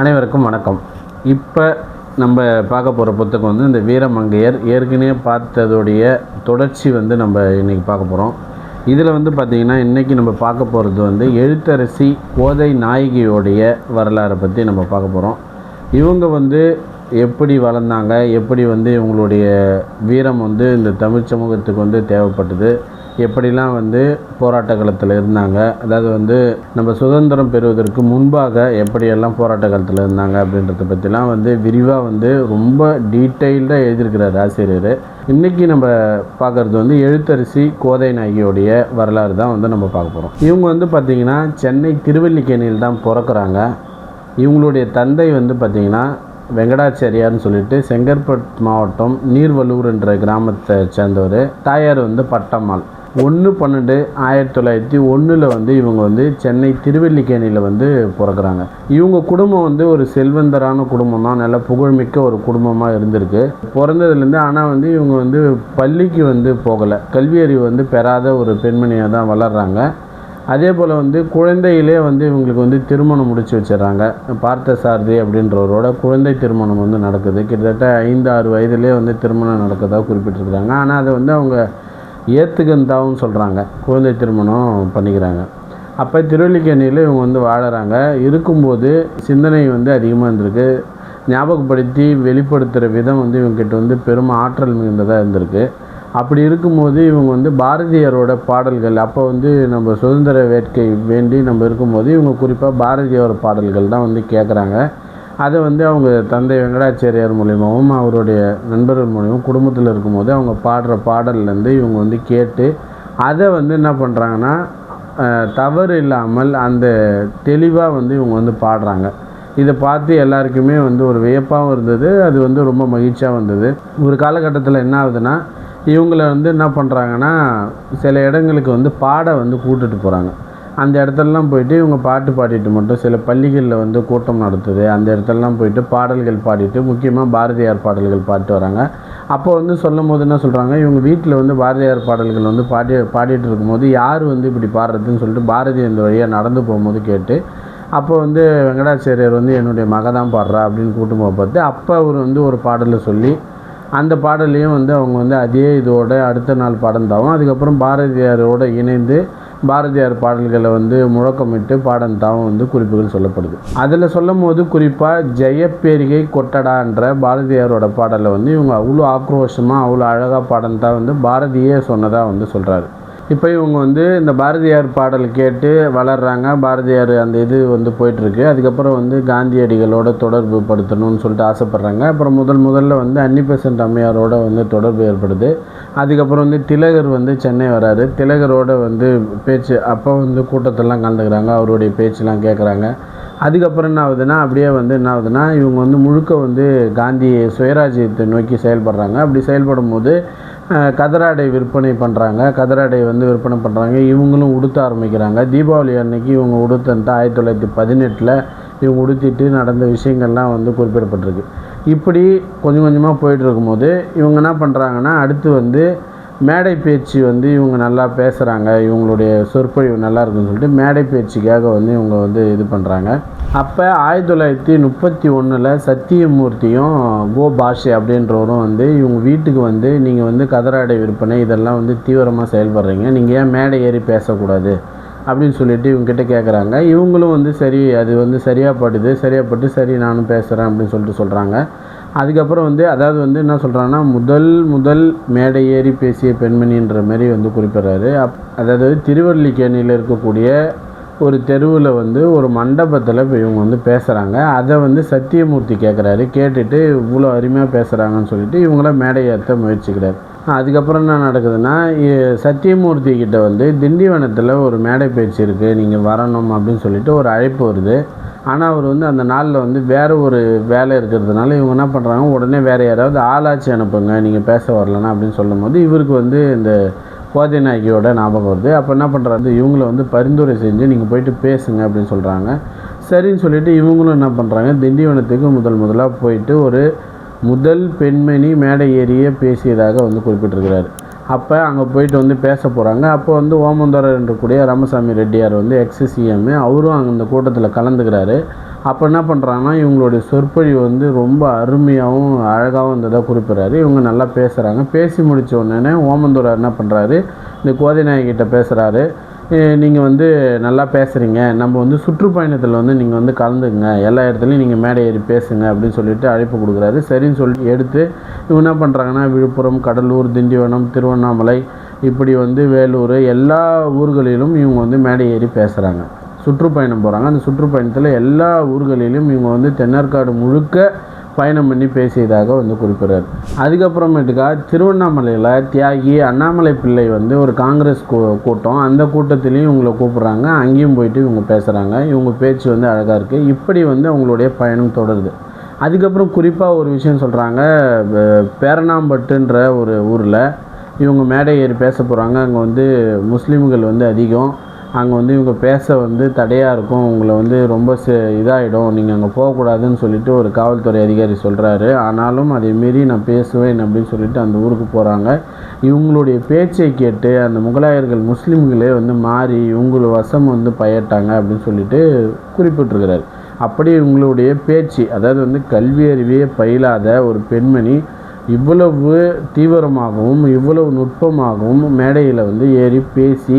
அனைவருக்கும் வணக்கம். இப்போ நம்ம பார்க்க போகிற புத்தகம் வந்து இந்த வீரமங்கையர் ஏற்கனவே பார்த்ததோடைய தொடர்ச்சி வந்து நம்ம இன்றைக்கி பார்க்க போகிறோம் இதில் வந்து பார்த்திங்கன்னா இன்றைக்கி நம்ம பார்க்க போகிறது வந்து எழுத்தரசி கோதை நாயகியோடைய வரலாறை பற்றி நம்ம பார்க்க போகிறோம் இவங்க வந்து எப்படி வளர்ந்தாங்க எப்படி வந்து இவங்களுடைய வீரம் வந்து இந்த தமிழ் சமூகத்துக்கு வந்து தேவைப்பட்டது எப்படிலாம் வந்து போராட்ட களத்தில் இருந்தாங்க அதாவது வந்து நம்ம சுதந்திரம் பெறுவதற்கு முன்பாக எப்படியெல்லாம் போராட்ட காலத்தில் இருந்தாங்க அப்படின்றத பற்றிலாம் வந்து விரிவாக வந்து ரொம்ப டீட்டெயில்டாக எழுதியிருக்கிறார் ஆசிரியர். இன்றைக்கி நம்ம பார்க்குறது வந்து எழுத்தரசி கோதை நாயகியோடைய வரலாறு தான் வந்து நம்ம பார்க்க போகிறோம் இவங்க வந்து பார்த்திங்கன்னா சென்னை திருவல்லிக்கேணியில் தான் பிறக்கிறாங்க. இவங்களுடைய தந்தை வந்து பார்த்திங்கன்னா வெங்கடாச்சாரியார்னு சொல்லிட்டு செங்கற்பட் மாவட்டம் நீர்வலூர் என்ற கிராமத்தை சேர்ந்தவர். தாயார் வந்து பட்டம்மாள். ஒன்று பன்னெண்டு ஆயிரத்தி தொள்ளாயிரத்தி ஒன்றில் வந்து இவங்க வந்து சென்னை திருவல்லிக்கேணியில் வந்து பிறக்கிறாங்க. இவங்க குடும்பம் வந்து ஒரு செல்வந்தரான குடும்பம் தான் நல்ல புகழ்மிக்க ஒரு குடும்பமாக இருந்திருக்கு. பிறந்ததுலேருந்து ஆனால் வந்து இவங்க வந்து பள்ளிக்கு வந்து போகலை. கல்வியறிவு வந்து பெறாத ஒரு பெண்மணியாக தான் வளர்கிறாங்க அதே போல் வந்து குழந்தையிலே வந்து இவங்களுக்கு வந்து திருமணம் முடிச்சு வச்சிடுறாங்க. பார்த்த சாரதி அப்படின்றவரோட குழந்தை திருமணம் வந்து நடக்குது. கிட்டத்தட்ட ஐந்து ஆறு வயதிலே வந்து திருமணம் நடக்கிறதா குறிப்பிட்டிருக்கிறாங்க. ஆனால் அதை வந்து அவங்க ஏத்துக்கந்தாவும் சொல்கிறாங்க குழந்தை திருமணம் பண்ணிக்கிறாங்க. அப்போ திருவல்லிக்கேணியில் இவங்க வந்து வாழறாங்க. இருக்கும்போது சிந்தனை வந்து அதிகமாக இருந்திருக்கு. ஞாபகப்படுத்தி வெளிப்படுத்துகிற விதம் வந்து இவங்ககிட்ட வந்து பெரும் ஆற்றல் மிகுந்ததாக இருந்திருக்கு. அப்படி இருக்கும்போது இவங்க வந்து பாரதியாரோட பாடல்கள் அப்போ வந்து நம்ம சுதந்திர வேட்கை வேண்டி நம்ம இருக்கும்போது இவங்க குறிப்பாக பாரதியார் பாடல்கள் தான் வந்து கேட்குறாங்க அதை வந்து அவங்க தந்தை வெங்கடாச்சாரியார் மூலியமாகவும் அவருடைய நண்பர்கள் மூலியமாகவும் குடும்பத்தில் இருக்கும்போது அவங்க பாடுற பாடல்லேருந்து இவங்க வந்து கேட்டு அதை வந்து என்ன பண்ணுறாங்கன்னா தவறு இல்லாமல் அந்த தெளிவாக வந்து இவங்க வந்து பாடுறாங்க. இதை பார்த்து எல்லாருக்குமே வந்து ஒரு வியப்பாகவும் இருந்தது. அது வந்து ரொம்ப மகிழ்ச்சியாக வந்தது ஒரு காலகட்டத்தில் என்ன ஆகுதுன்னா இவங்கள வந்து என்ன பண்ணுறாங்கன்னா சில இடங்களுக்கு வந்து பாட வந்து கூட்டுட்டு போகிறாங்க அந்த இடத்துலலாம் போயிட்டு இவங்க பாட்டு பாடிட்டு மட்டும் சில பள்ளிகளில் வந்து கூட்டம் நடத்துது. அந்த இடத்துலலாம் போயிட்டு பாடல்கள் பாடிட்டு முக்கியமாக பாரதியார் பாடல்கள் பாடிட்டு வராங்க. அப்போ வந்து சொல்லும் போது என்ன சொல்கிறாங்க இவங்க வீட்டில் வந்து பாரதியார் பாடல்கள் வந்து பாடி பாடிட்டு இருக்கும்போது யார் வந்து இப்படி பாடுறதுன்னு சொல்லிட்டு பாரதி இந்த வழியாக நடந்து போகும்போது கேட்டு அப்போ வந்து வெங்கடாச்சாரியர் வந்து என்னுடைய மக தான் பாடுறா அப்படின்னு கூட்டும் பார்த்து அப்போ அவர் வந்து ஒரு பாடலை சொல்லி அந்த பாடலையும் வந்து அவங்க வந்து அதே இதோட அடுத்த நாள் பாடந்தாவும் அதுக்கப்புறம் பாரதியாரோட இணைந்து பாரதியார் பாடல்களை வந்து முழக்கமிட்டு பாடந்தாவும் வந்து குறிப்புகள் சொல்லப்படுது. அதில் சொல்லும் போது குறிப்பாக ஜெயப்பேரிகை கொட்டடான்ற பாரதியாரோட பாடலை வந்து இவங்க அவ்வளோ ஆக்ரோஷமாக அவ்வளோ அழகாக பாடந்தான் வந்து பாரதியே சொன்னதாக வந்து சொல்கிறாரு இப்போ இவங்க வந்து இந்த பாரதியார் பாடல் கேட்டு வளர்றாங்க. பாரதியார் அந்த இது வந்து போயிட்டுருக்கு. அதுக்கப்புறம் வந்து காந்தியடிகளோட தொடர்பு படுத்தணும்னு சொல்லிட்டு ஆசைப்பட்றாங்க. அப்புறம் முதல் முதல்ல வந்து அன்னிபெசன்ட் அம்மையாரோட வந்து தொடர்பு ஏற்படுது. அதுக்கப்புறம் வந்து திலகர் வந்து சென்னை வராரு. திலகரோட வந்து பேச்சு அப்போ வந்து கூட்டத்தெல்லாம் கலந்துக்கிறாங்க. அவருடைய பேச்செலாம் கேட்குறாங்க அதுக்கப்புறம் என்ன ஆகுதுன்னா அப்படியே வந்து என்ன ஆகுதுன்னா இவங்க வந்து முழுக்க வந்து காந்தி சுயராஜ்யத்தை நோக்கி செயல்படுறாங்க. அப்படி செயல்படும் போது கதராடை விற்பனை பண்ணுறாங்க கதராடை வந்து விற்பனை பண்ணுறாங்க இவங்களும் உடுத்த ஆரம்பிக்கிறாங்க. தீபாவளி அன்னைக்கு இவங்க உடுத்தன்ட்டு ஆயிரத்தி தொள்ளாயிரத்தி பதினெட்டில் இவங்க உடுத்திட்டு நடந்த விஷயங்கள்லாம் வந்து குறிப்பிடப்பட்டிருக்கு. இப்படி கொஞ்சம் கொஞ்சமாக போயிட்டு இருக்கும்போது இவங்க என்ன பண்ணுறாங்கன்னா அடுத்து வந்து மேடை பேச்சு வந்து இவங்க நல்லா பேசுகிறாங்க இவங்களுடைய சொற்பொழிவு நல்லா இருக்குன்னு சொல்லிட்டு மேடை பேச்சுக்காக வந்து இவங்க வந்து இது பண்ணுறாங்க அப்போ ஆயிரத்தி தொள்ளாயிரத்தி முப்பத்தி ஒன்றில் சத்தியமூர்த்தியும் கோ பாஷே அப்படின்றவரும் வந்து இவங்க வீட்டுக்கு வந்து நீங்கள் வந்து கதராடை விற்பனை இதெல்லாம் வந்து தீவிரமாக செயல்படுறீங்க நீங்கள் ஏன் மேடை ஏறி பேசக்கூடாது? அப்படின்னு சொல்லிட்டு இவங்ககிட்ட கேட்குறாங்க இவங்களும் வந்து சரி அது வந்து சரியாக படுது சரியாக பட்டு சரி நானும் பேசுகிறேன் அப்படின்னு சொல்லிட்டு சொல்கிறாங்க அதுக்கப்புறம் வந்து அதாவது வந்து என்ன சொல்கிறாங்கன்னா முதல் முதல் மேடை ஏறி பேசிய பெண்மணின்ற மாதிரி வந்து குறிப்பிட்றாரு. அப் அதாவது திருவல்லிக்கேணியில் இருக்கக்கூடிய ஒரு தெருவில் வந்து ஒரு மண்டபத்தில் இப்போ இவங்க வந்து பேசுகிறாங்க அதை வந்து சத்தியமூர்த்தி கேட்குறாரு கேட்டுட்டு இவ்வளோ அருமையாக பேசுகிறாங்கன்னு சொல்லிட்டு இவங்கள மேடை ஏற்ற முயற்சிக்கிறார். அதுக்கப்புறம் என்ன நடக்குதுன்னா சத்தியமூர்த்தி கிட்ட வந்து திண்டிவனத்தில் ஒரு மேடை பேச்சு இருக்குது நீங்கள் வரணும் அப்படின்னு சொல்லிட்டு ஒரு அழைப்பு வருது. ஆனால் அவர் வந்து அந்த நாளில் வந்து வேறு ஒரு வேலை இருக்கிறதுனால இவங்க என்ன பண்ணுறாங்க உடனே வேறு யாராவது ஆளாச்சி அனுப்புங்க நீங்கள் பேச வரலன்னா அப்படின்னு சொல்லும்போது இவருக்கு வந்து இந்த கோதை நாயகியோட ஞாபகம் வருது. அப்போ என்ன பண்ணுறாரு இவங்களை வந்து பரிந்துரை செஞ்சு நீங்கள் போயிட்டு பேசுங்க அப்படின்னு சொல்கிறாங்க சரின்னு சொல்லிட்டு இவங்களும் என்ன பண்ணுறாங்க திண்டிவனத்துக்கு முதல் முதலாக போயிட்டு ஒரு முதல் பெண்மணி மேடை ஏறியே பேசியதாக வந்து குறிப்பிட்டிருக்கிறார். அப்போ அங்கே போயிட்டு வந்து பேச போகிறாங்க அப்போ வந்து ஓமந்தோரர் என்றக்கூடிய ராமசாமி ரெட்டியார் வந்து எக்ஸசிஎம் அவரும் அங்கே இந்த கூட்டத்தில் கலந்துக்கிறாரு. அப்போ என்ன பண்ணுறாங்கன்னா இவங்களுடைய சொற்பொழிவு வந்து ரொம்ப அருமையாகவும் அழகாகவும் இருந்ததாக குறிப்பிட்றாரு. இவங்க நல்லா பேசுகிறாங்க பேசி முடித்த உடனே ஓமந்தூரார் என்ன பண்ணுறாரு இந்த கோதிநாயகிட்ட பேசுகிறாரு நீங்கள் வந்து நல்லா பேசுகிறீங்க நம்ம வந்து சுற்றுப்பயணத்தில் வந்து நீங்கள் வந்து கலந்துங்க எல்லா இடத்துலையும் நீங்கள் மேடை ஏறி பேசுங்க அப்படின்னு சொல்லிட்டு அழைப்பு கொடுக்குறாரு. சரின்னு சொல்லிட்டு எடுத்து இவங்க என்ன பண்ணுறாங்கன்னா விழுப்புரம் கடலூர் திண்டிவனம் திருவண்ணாமலை இப்படி வந்து வேலூர் எல்லா ஊர்களிலும் இவங்க வந்து மேடை ஏறி பேசுகிறாங்க சுற்றுப்பயணம் போகிறாங்க அந்த சுற்றுப்பயணத்தில் எல்லா ஊர்களிலும் இவங்க வந்து தென்னார்காடு முழுக்க பயணம் பண்ணி பேசியதாக வந்து குறிப்பிடுறார். அதுக்கப்புறமேட்டுக்கா திருவண்ணாமலையில் தியாகி அண்ணாமலை பிள்ளை வந்து ஒரு காங்கிரஸ் கூட்டம். அந்த கூட்டத்திலையும் இவங்களை கூப்பிட்றாங்க. அங்கேயும் போயிட்டு இவங்க பேசுகிறாங்க இவங்க பேச்சு வந்து அழகாக இருக்குது இப்படி வந்து அவங்களுடைய பயணம் தொடருது. அதுக்கப்புறம் குறிப்பாக ஒரு விஷயம் சொல்கிறாங்க பேரணாம்பட்டுன்ற ஒரு ஊரில் இவங்க மேடை ஏறி பேச போகிறாங்க அங்கே வந்து முஸ்லீம்கள் வந்து அதிகம். அங்கே வந்து இவங்க பேச வந்து தடையாக இருக்கும். உங்களை வந்து ரொம்ப ச இதாகிடும் நீங்கள் அங்கே போகக்கூடாதுன்னு சொல்லிட்டு ஒரு காவல்துறை அதிகாரி சொல்கிறாரு ஆனாலும் அதை மீறி நான் பேசுவேன் அப்படின்னு சொல்லிட்டு அந்த ஊருக்கு போகிறாங்க இவங்களுடைய பேச்சை கேட்டு அந்த முகலாயர்கள் முஸ்லீம்களே வந்து மாறி இவங்கள வசம் வந்து பயட்டாங்க அப்படின்னு சொல்லிட்டு குறிப்பிட்டிருக்கிறார். அப்படி இவங்களுடைய பேச்சு அதாவது வந்து கல்வி அறிவியை பயிலாத ஒரு பெண்மணி இவ்வளவு தீவிரமாகவும் இவ்வளவு நுட்பமாகவும் மேடையில் வந்து ஏறி பேசி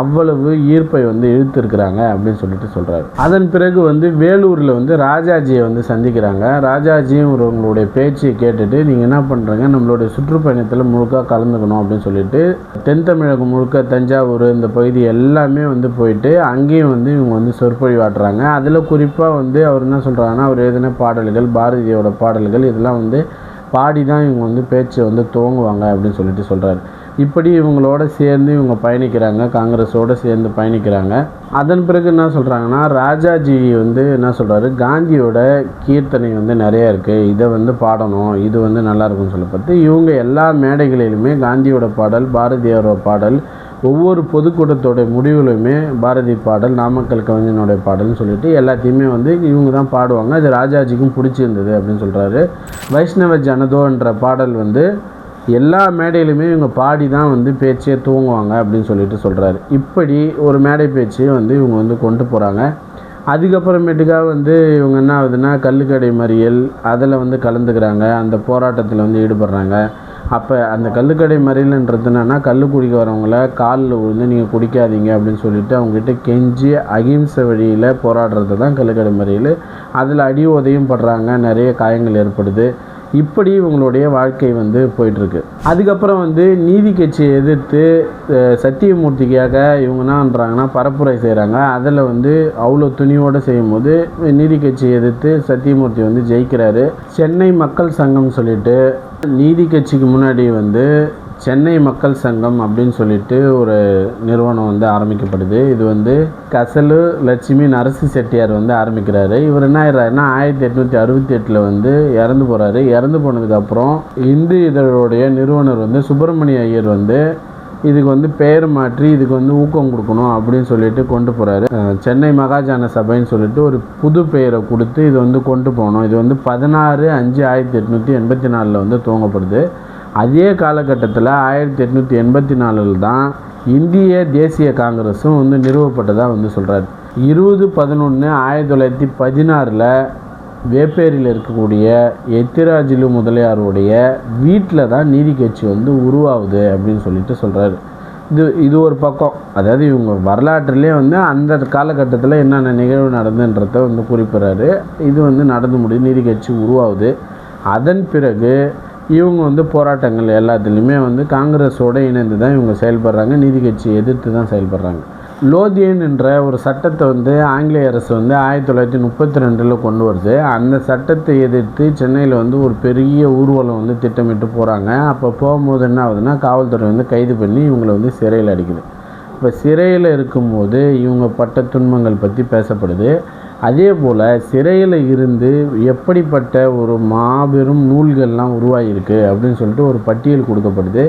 அவ்வளவு ஈர்ப்பை வந்து இழுத்துருக்குறாங்க அப்படின்னு சொல்லிட்டு சொல்கிறாரு அதன் பிறகு வந்து வேலூரில் வந்து ராஜாஜியை வந்து சந்திக்கிறாங்க. ராஜாஜியும் ஒரு உங்களுடைய பேச்சை கேட்டுட்டு நீங்கள் என்ன பண்ணுறீங்க நம்மளுடைய சுற்றுப்பயணத்தில் முழுக்க கலந்துக்கணும் அப்படின்னு சொல்லிட்டு தென் தமிழகம் முழுக்க தஞ்சாவூர் இந்த பகுதி எல்லாமே வந்து போயிட்டு அங்கேயும் வந்து இவங்க வந்து சொற்பொழிவாட்டுறாங்க. அதில் குறிப்பாக வந்து அவர் என்ன சொல்கிறாங்கன்னா அவர் எழுதின பாடல்கள் பாரதியோட பாடல்கள் இதெல்லாம் வந்து பாடி தான் இவங்க வந்து பேச்சை வந்து துவங்குவாங்க அப்படின்னு சொல்லிட்டு சொல்கிறாரு இப்படி இவங்களோட சேர்ந்து இவங்க பயணிக்கிறாங்க காங்கிரஸோடு சேர்ந்து பயணிக்கிறாங்க. அதன் பிறகு என்ன சொல்கிறாங்கன்னா ராஜாஜி வந்து என்ன சொல்கிறாரு காந்தியோட கீர்த்தனை வந்து நிறையா இருக்குது இதை வந்து பாடணும் இது வந்து நல்லா இருக்கும்னு பார்த்து இவங்க எல்லா மேடைகளிலுமே காந்தியோட பாடல் பாரதியாரோட பாடல் ஒவ்வொரு பொதுக்கூட்டத்தோட முடிவுலையுமே பாரதி பாடல் நாமக்கல் கவிஞனுடைய பாடல்னு சொல்லிட்டு எல்லாத்தையுமே வந்து இவங்க தான் பாடுவாங்க. அது ராஜாஜிக்கும் பிடிச்சிருந்தது அப்படின்னு சொல்கிறாரு வைஷ்ணவ ஜனதோன்ற பாடல் வந்து எல்லா மேடையிலுமே இவங்க பாடி தான் வந்து பேச்சே தூங்குவாங்க அப்படின்னு சொல்லிட்டு சொல்கிறாரு இப்படி ஒரு மேடை பேச்சு வந்து இவங்க வந்து கொண்டு போகிறாங்க அதுக்கப்புறமேட்டுக்காக வந்து இவங்க என்ன ஆகுதுன்னா கல்லுக்கடை மறியல் அதில் வந்து கலந்துக்கிறாங்க. அந்த போராட்டத்தில் வந்து ஈடுபடுறாங்க. அப்போ அந்த கல்லுக்கடை மறியல்ன்றது என்னென்னா கல் குடிக்க வரவங்கள காலில் விழுந்து நீங்கள் குடிக்காதீங்க அப்படின்னு சொல்லிட்டு அவங்ககிட்ட கெஞ்சி அகிம்சை வழியில் போராடுறது தான் கல்லுக்கடை மறியல். அதில் அடி உதையும் படுறாங்க. நிறைய காயங்கள் ஏற்படுது. இப்படி இவங்களுடைய வாழ்க்கை வந்து போயிட்டுருக்கு. அதுக்கப்புறம் வந்து நீதி கட்சியை எதிர்த்து சத்தியமூர்த்திக்காக இவங்க என்ன பண்ணுறாங்கன்னா பரப்புரை செய்கிறாங்க அதில் வந்து அவ்வளோ துணியோடு செய்யும்போது நீதி கட்சியை எதிர்த்து சத்தியமூர்த்தி வந்து ஜெயிக்கிறாரு. சென்னை மக்கள் சங்கம் சொல்லிட்டு நீதி கட்சிக்கு முன்னாடி வந்து சென்னை மக்கள் சங்கம் அப்படின்னு சொல்லிட்டு ஒரு நிறுவனம் வந்து ஆரம்பிக்கப்படுது. இது வந்து கசலு லட்சுமி நரசி செட்டியார் வந்து ஆரம்பிக்கிறாரு. இவர் என்ன ஆயிடுறாருன்னா ஆயிரத்தி எட்நூற்றி அறுபத்தி எட்டில் வந்து இறந்து போகிறாரு இறந்து போனதுக்கப்புறம் இந்து இதழோடைய நிறுவனர் வந்து சுப்பிரமணிய ஐயர் வந்து இதுக்கு வந்து பெயர் மாற்றி இதுக்கு வந்து ஊக்கம் கொடுக்கணும் அப்படின்னு சொல்லிட்டு கொண்டு போகிறாரு சென்னை மகாஜன சபைன்னு சொல்லிட்டு ஒரு புது பெயரை கொடுத்து இது வந்து கொண்டு போகணும். இது வந்து பதினாறு அஞ்சு ஆயிரத்தி எட்நூற்றி எண்பத்தி நாலில் வந்து துவங்கப்படுது. அதே காலகட்டத்தில் ஆயிரத்தி எட்நூற்றி எண்பத்தி நாலில் தான் இந்திய தேசிய காங்கிரஸும் வந்து நிறுவப்பட்டதாக வந்து சொல்கிறார் இருபது பதினொன்று ஆயிரத்தி தொள்ளாயிரத்தி பதினாறில் வேப்பேரியில் இருக்கக்கூடிய எத்திராஜிலு முதலியாருடைய வீட்டில் தான் நீதி கட்சி வந்து உருவாகுது அப்படின்னு சொல்லிட்டு சொல்கிறாரு இது இது ஒரு பக்கம். அதாவது இவங்க வரலாற்றுலேயே வந்து அந்த காலகட்டத்தில் என்னென்ன நிகழ்வு நடந்துன்றத வந்து குறிப்பிட்றாரு. இது வந்து நடந்து முடியும் நீதி கட்சி உருவாகுது. அதன் பிறகு இவங்க வந்து போராட்டங்கள் எல்லாத்துலேயுமே வந்து காங்கிரஸோடு இணைந்து தான் இவங்க செயல்படுறாங்க நீதி கட்சியை எதிர்த்து தான் செயல்படுறாங்க. லோதியன் என்ற ஒரு சட்டத்தை வந்து ஆங்கிலேய அரசு வந்து ஆயிரத்தி தொள்ளாயிரத்தி முப்பத்தி ரெண்டில் கொண்டு வருது. அந்த சட்டத்தை எதிர்த்து சென்னையில் வந்து ஒரு பெரிய ஊர்வலம் வந்து திட்டமிட்டு போகிறாங்க அப்போ போகும்போது என்ன ஆகுதுன்னா காவல்துறை வந்து கைது பண்ணி இவங்களை வந்து சிறையில் அடிக்குது. இப்போ சிறையில் இருக்கும்போது இவங்க பட்ட துன்பங்கள் பற்றி பேசப்படுது. அதே போல் சிறையில் இருந்து எப்படிப்பட்ட ஒரு மாபெரும் நூல்கள்லாம் உருவாகியிருக்கு அப்படின்னு சொல்லிட்டு ஒரு பட்டியல் கொடுக்கப்படுது.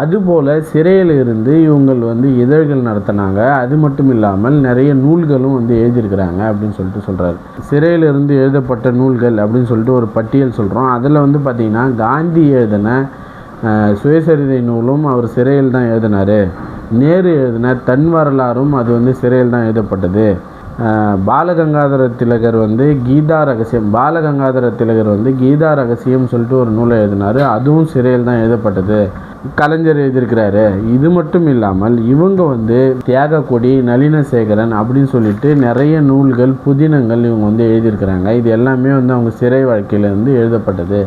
அதுபோல் சிறையில் இருந்து இவங்கள் வந்து இதழ்கள் நடத்தினாங்க. அது மட்டும் இல்லாமல் நிறைய நூல்களும் வந்து எழுதியிருக்கிறாங்க அப்படின்னு சொல்லிட்டு சொல்கிறாரு சிறையில் இருந்து எழுதப்பட்ட நூல்கள் அப்படின்னு சொல்லிட்டு ஒரு பட்டியல் சொல்கிறோம் அதில் வந்து பார்த்திங்கன்னா காந்தி எழுதின சுயசரிதை நூலும் அவர் சிறையில் தான் எழுதினார். நேரு எழுதின தன் வரலாறும் அது வந்து சிறையில் தான் எழுதப்பட்டது. பாலகங்காதர திலகர் வந்து கீதா ரகசியம் பாலகங்காதர திலகர் வந்து கீதா ரகசியம் சொல்லிட்டு ஒரு நூலை எழுதினார். அதுவும் சிறையில் தான் எழுதப்பட்டது. கலைஞர் எழுதியிருக்கிறாரு. இது மட்டும் இல்லாமல் இவங்க வந்து தியாகக்கொடி நளினசேகரன் அப்படின்னு சொல்லிட்டு நிறைய நூல்கள் புதினங்கள் இவங்க வந்து எழுதியிருக்கிறாங்க. இது எல்லாமே வந்து அவங்க சிறை வாழ்க்கையிலேருந்து எழுதப்பட்டது.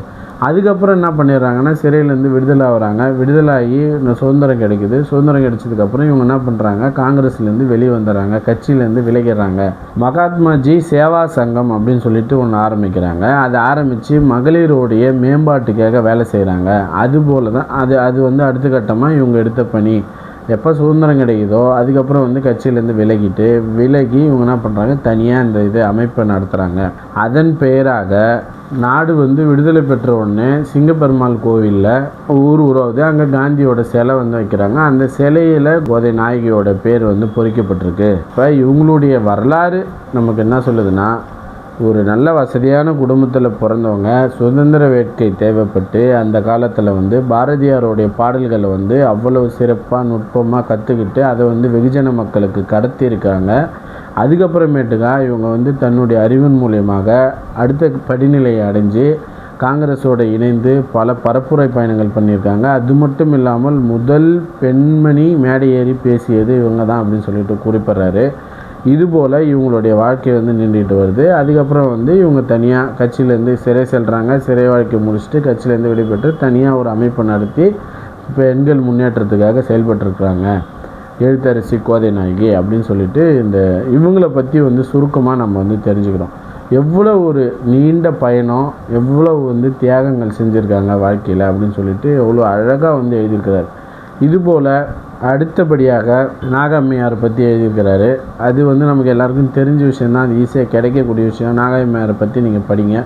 அதுக்கப்புறம் என்ன பண்ணிடுறாங்கன்னா சிறையிலேருந்து விடுதலாகிறாங்க விடுதலாகி சுதந்திரம் கிடைக்குது. சுதந்திரம் கிடைச்சதுக்கப்புறம் இவங்க என்ன பண்ணுறாங்க காங்கிரஸ்லேருந்து வெளியே வந்துடுறாங்க. கட்சியிலேருந்து விலகிடுறாங்க. மகாத்மாஜி சேவா சங்கம் அப்படின்னு சொல்லிட்டு ஒன்று ஆரம்பிக்கிறாங்க. அதை ஆரம்பித்து மகளிருடைய மேம்பாட்டுக்காக வேலை செய்கிறாங்க அதுபோல தான் அது அது வந்து அடுத்த கட்டமாக இவங்க எடுத்த பணி. எப்போ சுதந்திரம் கிடைக்குதோ அதுக்கப்புறம் வந்து கட்சியிலேருந்து விலகிட்டு விலகி இவங்க என்ன பண்ணுறாங்க தனியாக இந்த இது அமைப்பை நடத்துகிறாங்க அதன் பெயராக நாடு வந்து விடுதலை பெற்ற உடனே சிங்கப்பெருமாள் கோவிலில் ஊர் உறவுது அங்கே காந்தியோட சிலை வந்து வைக்கிறாங்க. அந்த சிலையில் கோதை நாயகியோட பேர் வந்து பொறிக்கப்பட்டிருக்கு. இப்போ இவங்களுடைய வரலாறு நமக்கு என்ன சொல்லுதுன்னா ஒரு நல்ல வசதியான குடும்பத்தில் பிறந்தவங்க சுதந்திர வேட்கை தேவைப்பட்டு அந்த காலத்தில் வந்து பாரதியாருடைய பாடல்களை வந்து அவ்வளவு சிறப்பாக நுட்பமாக கற்றுக்கிட்டு அதை வந்து வெகுஜன மக்களுக்கு கடத்தியிருக்காங்க. அதுக்கப்புறமேட்டுக்கா இவங்க வந்து தன்னுடைய அறிவின் மூலியமாக அடுத்த படிநிலையை அடைஞ்சு காங்கிரஸோடு இணைந்து பல பரப்புரை பயணங்கள் பண்ணியிருக்காங்க. அது மட்டும் இல்லாமல் முதல் பெண்மணி மேடை ஏறி பேசியது இவங்க தான் அப்படின்னு சொல்லிட்டு குறிப்பிட்றாரு. இதுபோல் இவங்களுடைய வாழ்க்கை வந்து நின்றுட்டு வருது. அதுக்கப்புறம் வந்து இவங்க தனியாக கட்சியிலேருந்து சிறை செல்கிறாங்க சிறை வாழ்க்கை முடிச்சுட்டு கட்சியிலேருந்து வெளிப்பட்டு தனியாக ஒரு அமைப்பு நடத்தி பெண்கள் முன்னேற்றத்துக்காக செயல்பட்டுருக்குறாங்க. எழுத்தரசி கோதை நாயகி அப்படின்னு சொல்லிட்டு இந்த இவங்களை பற்றி வந்து சுருக்கமாக நம்ம வந்து தெரிஞ்சுக்கிறோம். எவ்வளோ ஒரு நீண்ட பயணம் எவ்வளோ வந்து தியாகங்கள் செஞ்சுருக்காங்க வாழ்க்கையில் அப்படின்னு சொல்லிட்டு எவ்வளோ அழகாக வந்து எழுதியிருக்கிறார். இதுபோல் அடுத்தபடியாக நாகம்மையாரை பற்றி எழுதியிருக்கிறாரு. அது வந்து நமக்கு எல்லாருக்கும் தெரிஞ்ச விஷயந்தான் அது ஈஸியாக கிடைக்கக்கூடிய விஷயம். நாகம்மையாரை பற்றி நீங்கள் படிங்க.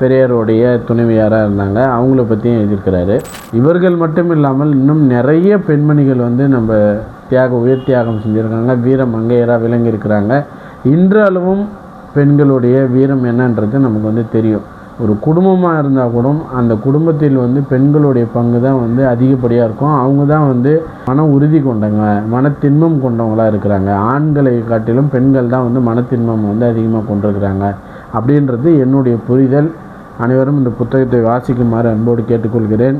பெரியாருடைய துணைவியாராக இருந்தாங்க. அவங்கள பற்றியும் எழுதியிருக்கிறாரு. இவர்கள் மட்டும் இல்லாமல் இன்னும் நிறைய பெண்மணிகள் வந்து நம்ம தியாக உயிர் தியாகம் செஞ்சுருக்காங்க. வீர மங்கையராக விளங்கியிருக்கிறாங்க. இன்றளவும் பெண்களுடைய வீரம் என்னன்றது நமக்கு வந்து தெரியும். ஒரு குடும்பமாக இருந்தால் கூட அந்த குடும்பத்தில் வந்து பெண்களுடைய பங்கு தான் வந்து அதிகப்படியாக இருக்கும். அவங்க தான் வந்து மன உறுதி கொண்டவங்க மனத்தின்மம் கொண்டவங்களாக இருக்கிறாங்க. ஆண்களை காட்டிலும் பெண்கள் தான் வந்து மனத்தின்மம் வந்து அதிகமாக கொண்டிருக்கிறாங்க. அப்படின்றது என்னுடைய புரிதல். அனைவரும் இந்த புத்தகத்தை வாசிக்குமாறு அன்போடு கேட்டுக்கொள்கிறேன்.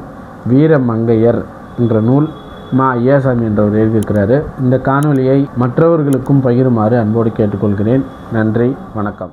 வீர மங்கையர் என்ற நூல் மா ஐயாசாமி என்றவர் எழுதியிருக்கிறாரு. இந்த காணொலியை மற்றவர்களுக்கும் பகிருமாறு அன்போடு கேட்டுக்கொள்கிறேன். நன்றி வணக்கம்.